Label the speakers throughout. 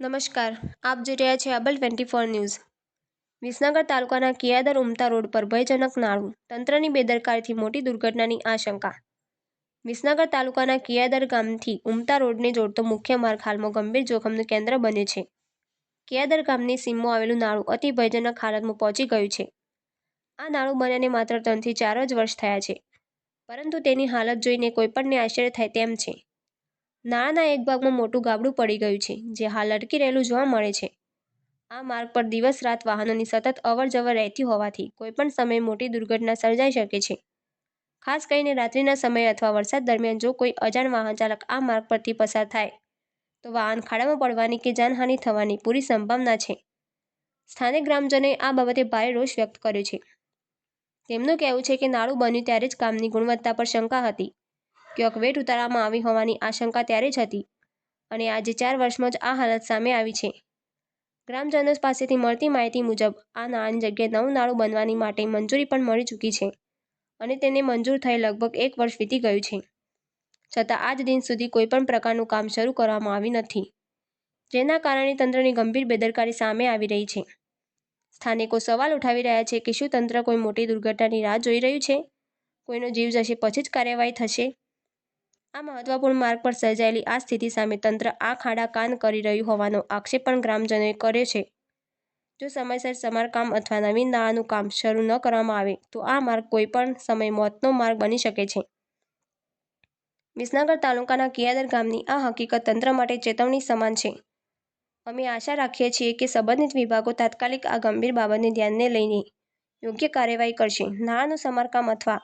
Speaker 1: નમસ્કાર. આપ જોઈ રહ્યા છે અબલ ટ્વેન્ટી ફોર ન્યૂઝ. વિસનગર તાલુકાના કિયાદર ઉમતા રોડ પર ભયજનક નાળું તંત્રની બેદરકારીથી મોટી દુર્ઘટનાની આશંકા. વિસનગર તાલુકાના કિયાદર ગામથી ઉમતા રોડને જોડતો મુખ્ય માર્ગ હાલમાં ગંભીર જોખમનું કેન્દ્ર બને છે. કિયાદર ગામની સીમમાં આવેલું નાળું અતિ ભયજનક હાલતમાં પહોંચી ગયું છે. આ નાળું બન્યાને માત્ર ત્રણથી ચાર જ વર્ષ થયા છે. પરંતુ તેની હાલત જોઈને કોઈપણને આશ્ચર્ય થાય તેમ છે. નાળાના એક ભાગમાં મોટું ગાબડું પડી ગયું છે, જે હાલ લટકી રહેલું જોવા મળે છે. આ માર્ગ પર દિવસ રાત વાહનોની સતત અવર જવર રહેતી હોવાથી કોઈપણ સમયે મોટી દુર્ઘટના સર્જાઈ શકે છે. ખાસ કરીને રાત્રિના સમયે અથવા વરસાદ દરમિયાન જો કોઈ અજાણ વાહન ચાલક આ માર્ગ પરથી પસાર થાય, તો વાહન ખાડામાં પડવાની કે જાનહાનિ થવાની પૂરી સંભાવના છે. સ્થાનિક ગ્રામજનોએ આ બાબતે ભારે રોષ વ્યક્ત કર્યો છે. તેમનું કહેવું છે કે નાળું બન્યું ત્યારે જ કામની ગુણવત્તા પર શંકા હતી. ક્યાંક વેટ ઉતારવામાં આવી હોવાની આશંકા ત્યારે જ હતી અને આજે ચાર વર્ષમાં જ આ હાલત સામે આવી છે. ગ્રામજનો પાસેથી મળતી માહિતી મુજબ, આ નાળાની જગ્યાએ નવું નાળું બનવાની માટે મંજૂરી પણ મળી ચૂકી છે અને તેને મંજૂર થઈ લગભગ એક વર્ષ વીતી ગયું છે. છતાં આજ દિન સુધી કોઈપણ પ્રકારનું કામ શરૂ કરવામાં આવી નથી, જેના કારણે તંત્રની ગંભીર બેદરકારી સામે આવી રહી છે. સ્થાનિકો સવાલ ઉઠાવી રહ્યા છે કે શું તંત્ર કોઈ મોટી દુર્ઘટનાની રાહ જોઈ રહ્યું છે? કોઈનો જીવ જશે પછી જ કાર્યવાહી થશે? આ મહત્વપૂર્ણ માર્ગ પર સર્જાયેલી આ સ્થિતિ સામે તંત્ર આંખ આડા કાન કરી રહ્યું હોવાનો આક્ષેપ પણ ગ્રામજનોએ કર્યો છે. જો સમયસર સમારકામ અથવા નવીન નાળાનું કામ શરૂ ન કરવામાં આવે, તો આ માર્ગ કોઈપણ સમયે મોતનો માર્ગ બની શકે છે. વિસનગર તાલુકાના કિયાદર ગામની આ હકીકત તંત્ર માટે ચેતવણી સમાન છે. અમે આશા રાખીએ છીએ કે સંબંધિત વિભાગો તાત્કાલિક આ ગંભીર બાબતને ધ્યાનને લઈને યોગ્ય કાર્યવાહી કરશે. નાળાનું સમારકામ અથવા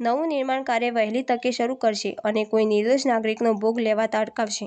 Speaker 1: નવું નિર્માણ કાર્ય વહેલી તકે શરૂ કરશે અને કોઈ નિર્દોષ નાગરિકનો ભોગ લેવાતા અટકાવશે